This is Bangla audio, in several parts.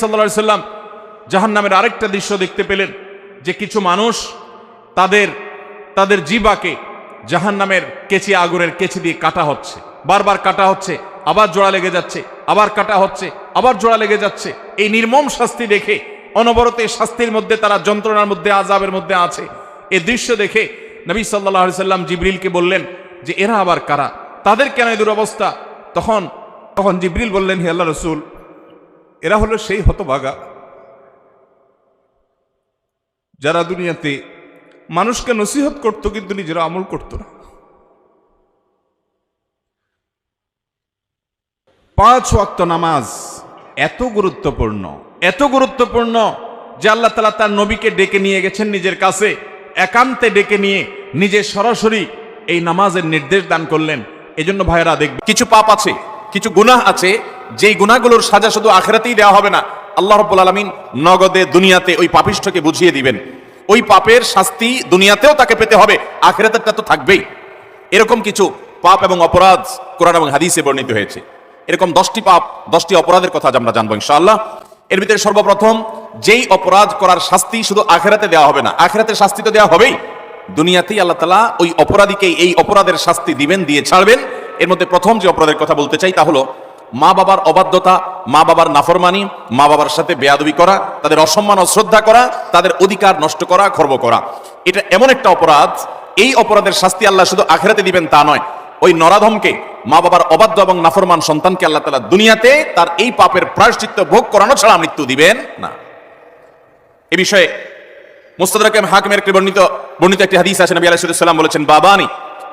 সাল্লা সাল্লাম জাহান নামের আরেকটা দৃশ্য দেখতে পেলেন, যে কিছু মানুষ তাদের তাদের জিবাকে জাহান নামের কেচি আগুনের কেচি দিয়ে কাটা হচ্ছে। বারবার কাটা হচ্ছে, আবার জোড়া লেগে যাচ্ছে, আবার কাটা হচ্ছে, আবার জোড়া লেগে যাচ্ছে। এই নির্মম শাস্তি দেখে, অনবরত এই শাস্তির মধ্যে তারা যন্ত্রণার মধ্যে আজাবের মধ্যে আছে। এই দৃশ্য দেখে নবী সাল্লাহ সাল্লাম জিবরিলকে বললেন যে, এরা আবার কারা? তাদের কেন এই দুরবস্থা তখন তখন জিবরিল বললেন, হে আল্লাহ রসুল এরা হলো সেই হতভাগা। যারা দুনিয়াতে মানুষকে নসিহত করত, কিন্তু নিজেরা আমল করত না। পাঁচ ওয়াক্ত নামাজ এত গুরুত্বপূর্ণ এত গুরুত্বপূর্ণ যে আল্লাহ তালা তার নবীকে ডেকে নিয়ে গেছেন নিজের কাছে, একান্তে ডেকে নিয়ে নিজে সরাসরি এই নামাজের নির্দেশ দান করলেন। এজন্য ভাইয়েরা দেখবে, কিছু পাপ আছে, কিছু গুনাহ আছে যেই গুনাহগুলোর সাজা শুধু আখেরাতেই দেওয়া হবে না, আল্লাহ রব্বুল আলমিন নগদে দুনিয়াতে ওই পাপিষ্ঠকে বুঝিয়ে দিবেন। ওই পাপের শাস্তি দুনিয়াতেও তাকে পেতে হবে, আখেরাতেরটা তো থাকবেই। এরকম কিছু পাপ এবং অপরাধ কোরআন এবং হাদিসে বর্ণিত হয়েছে। এরকম দশটি পাপ, দশটি অপরাধের কথা আমরা জানব ইনশাআল্লাহ। এর ভিতরে সর্বপ্রথম, যেই অপরাধ করার শাস্তি শুধু আখেরাতে দেওয়া হবে না, আখেরাতের শাস্তি তো দেওয়া হবেই। দুনিয়াতেই আল্লাহ তালা ওই অপরাধীকে এই অপরাধের শাস্তি দিবেন, দিয়ে ছাড়বেন। এর মধ্যে প্রথম যে অপরাধের কথা বলতে চাই তা হলো মা বাবার অবাধ্যতা, মা বাবার নাফরমানি, মা বাবার সাথে বেয়াদবি করা, তাদের অসম্মান অশ্রদ্ধা করা, তাদের অধিকার নষ্ট করা, খর্ব করা। এটা এমন একটা অপরাধ, এই অপরাধের শাস্তি আল্লাহ শুধু আখেরাতে দিবেন তা নয়। ওই নরাধমকে, মা বাবার অবাধ্য এবং নাফরমান সন্তানকে আল্লাহ তালা দুনিয়াতে তার এই পাপের প্রায়শ্চিত্ত ভোগ করানো ছাড়া মৃত্যু দিবেন না। এ বিষয়ে মুস্তাদরাকে হাকিমের একটি বর্ণিত বর্ণিত একটি হাদিস আছে, নবী আলাইহিস সালাম বলেছেন, বাবানি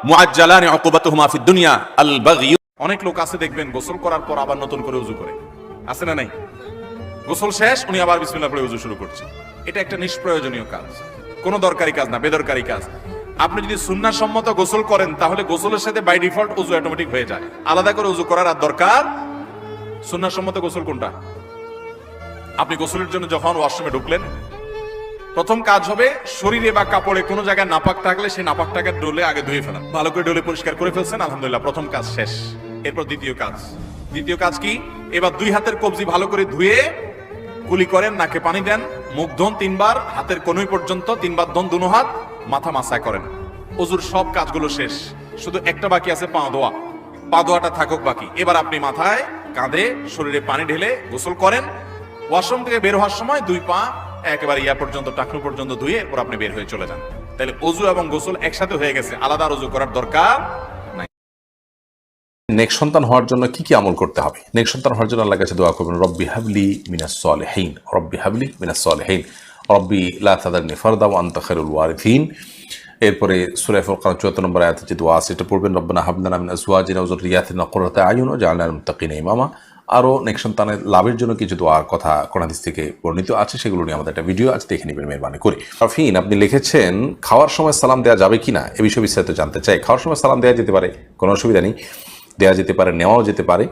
মুআজ্জালানি উকুবাতুহুমা ফিদ দুনিয়া আল বাগী অনেক লোক আছে, দেখবেন, গোসল করার পর আবার নতুন করে উজু করে। আছে না নাই? গোসল শেষ, উনি আবার বিসমিল্লাহ পড়ে উজু শুরু করছে। এটা একটা নিষ্প্রয়োজনীয় কাজ। কোনো দরকারি কাজ না, বেদরকারি কাজ। আপনি যদি সম্মত গোসল করেন, তাহলে গোসলের সাথে বাই ডিফল্ট উজু অটোমেটিক হয়ে যায়। আলাদা করে উজু করার আর দরকার? সম্মত গোসল কোনটা? আপনি গোসলের জন্য যখন ওয়াশরুমে ঢুকলেন, প্রথম কাজ হবে শরীরে বা কাপড়ে কোনো জায়গায় নাপাক থাকলে সেই নাপাকটাকে ডোলে আগে ধুয়ে ফেলা ভালো করে ডোলে পরিষ্কার করে ফেলছেন, আলহামদুলিল্লাহ, প্রথম কাজ শেষ। এরপর দ্বিতীয় কাজ। দ্বিতীয় কাজ কি? এবার দুই হাতের কবজি ভালো করে ধুয়ে কুলি করেন, নাকে পানি দেন, মুখ ধন তিনবার, হাতের কনুই পর্যন্ত তিনবার ধন দুনো হাত, মাথা মাসায় করেন। অজুর সব কাজগুলো শেষ। শুধু একটা বাকি আছে, পা ধোয়া। পা ধোয়াটা থাকুক বাকি। এবার আপনি মাথায় কাঁধে শরীরে পানি ঢেলে গোসল করেন। ওয়াশরুম থেকে বের হওয়ার সময় দুই পা একেবারে ইয়া পর্যন্ত, টাকনু পর্যন্ত ধুয়ে এরপর আপনি বের হয়ে চলে যান। তাহলে অজু এবং গোসল একসাথে হয়ে গেছে। আলাদা আর অজু করার দরকার নেক্সট সন্তান হওয়ার জন্য কি কি আমল করতে হবে? নেক্সট সন্তান হওয়ার জন্য আল্লাহ কাছে দোয়া করবেন, রব্বি হাবলি মিনাস সলেহীন, রব্বি হাবলি মিনাস সলেহীন, রব্বি লা তাদারনি ফারদা ওয়া আনতা খায়রুল ওয়ারিথিন। এরপরে সূরা ফুরকান 74 নম্বর আয়াতে যে দোয়া আছে, এটা পড়বেন, রব্বানা হাবলানা মিন আজওয়াজিনা ওয়া যুররিয়াতিনা কুররাতা আয়ুন ওয়াজআলনা লিল মুত্তাকিনা ইমামা। আরও নেক্সট সন্তানের লাভের জন্য কিছু দোয়ার কথা কোরআনিস থেকে বর্ণিত আছে, সেগুলো নিয়ে আমাদের একটা ভিডিও আজ দেখে নেবেন, মেহরবানি করে। আফিন আপনি লিখেছেন, খাওয়ার সময় সালাম দেওয়া যাবে কিনা? এ বিষয়ে বিস্তারিত জানতে চাই। খাওয়ার সময় সালাম দেওয়া যেতে পারে, কোনো অসুবিধা নেই। দেওয়া যেতে পারে, নেওয়াও যেতে পারে।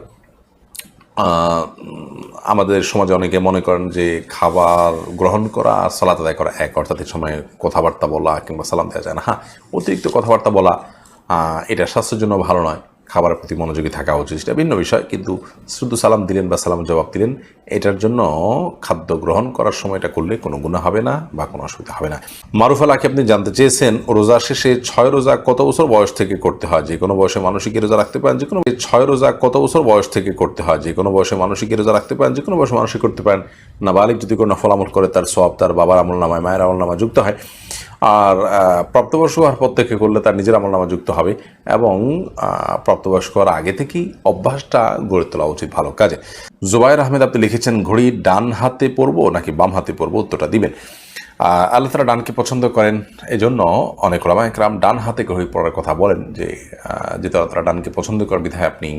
আমাদের সমাজে অনেকে মনে করেন যে খাবার গ্রহণ করা আর সালাত আদায় করা এক, অর্থাৎ এই সময় কথাবার্তা বলা কিংবা সালাম দেওয়া যায় না। হ্যাঁ অতিরিক্ত কথাবার্তা বলা এটা স্বাস্থ্যের জন্য ভালো নয়। খাবারের প্রতি মনোযোগী থাকা উচিত। সেটা ভিন্ন বিষয়, কিন্তু শুধু সালাম দিলেন বা সালাম জবাব দিলেন, এটার জন্য খাদ্য গ্রহণ করার সময় এটা করলে কোনো গুণা হবে না বা কোনো অসুবিধা হবে না। মারুফ আলাকে আপনি জানতে চেয়েছেন রোজা শেষে ছয় রোজা কত বছর বয়স থেকে করতে হয়? যে কোনো বয়সে মানসিক রোজা রাখতে পারেন, যে কোনো ছয় রোজা কত বছর বয়স থেকে করতে হয়? যে কোনো বয়সে মানসিক রোজা রাখতে পারেন, যে কোনো বয়সে মানসিক করতে পারেন। না বালিক যদি কোনো নফল আমল করে, তার সব তার বাবার আমল নামায় মায়ের আমল নামা যুক্ত হয়। আর প্রাপ্তবয়স্ক হওয়ার পর থেকে করলে তার নিজের আমল নামা যুক্ত হবে এবং প্রাপ্তবয়স্ক হওয়ার আগে থেকেই অভ্যাসটা গড়ে তোলা উচিত ভালো। কাজে জুবাইর আহমেদ আপনি লিখেছেন, ঘড়ি ডান হাতে পরবো নাকি বাম হাতে পরবো? উত্তরটা দিবেন। আল্লাহ তালা ডানকে পছন্দ করেন, এজন্য অনেক ওলামা একরাম ডান হাতে ঘড়ি পড়ার কথা বলেন যে যেহেতু আল্লাহ তালা ডানকে পছন্দ করার বিধায় আপনি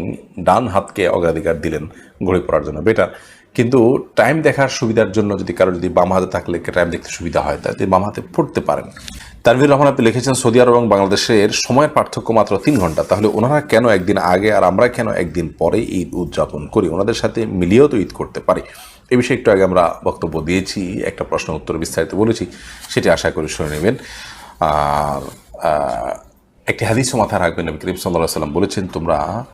ডান হাতকে অগ্রাধিকার দিলেন ঘড়ি পড়ার জন্য। বেটার কিন্তু টাইম দেখার সুবিধার জন্য যদি কারও যদি বাম হাতে থাকলে টাইম দেখতে সুবিধা হয়, তাহলে বাম হাতে পড়তে পারেন। তানভীর রহমান, আপনি লিখেছেন, সৌদি আরব এবং বাংলাদেশের সময়ের পার্থক্য মাত্র তিন ঘণ্টা। তাহলে ওনারা কেন একদিন আগে আর আমরা কেন একদিন পরে ঈদ উদযাপন করি? ওনাদের সাথে মিলিয়েও তো ঈদ করতে পারি। এ বিষয়ে একটু আগে আমরা বক্তব্য দিয়েছি, একটা প্রশ্ন উত্তর বিস্তারিত বলেছি, সেটি আশা করি শুনে নেবেন। আর একটি হাদিসও মাথায় রাখবেন, নবী করিম সাল্লাহ সাল্লাম বলেছেন, তোমরা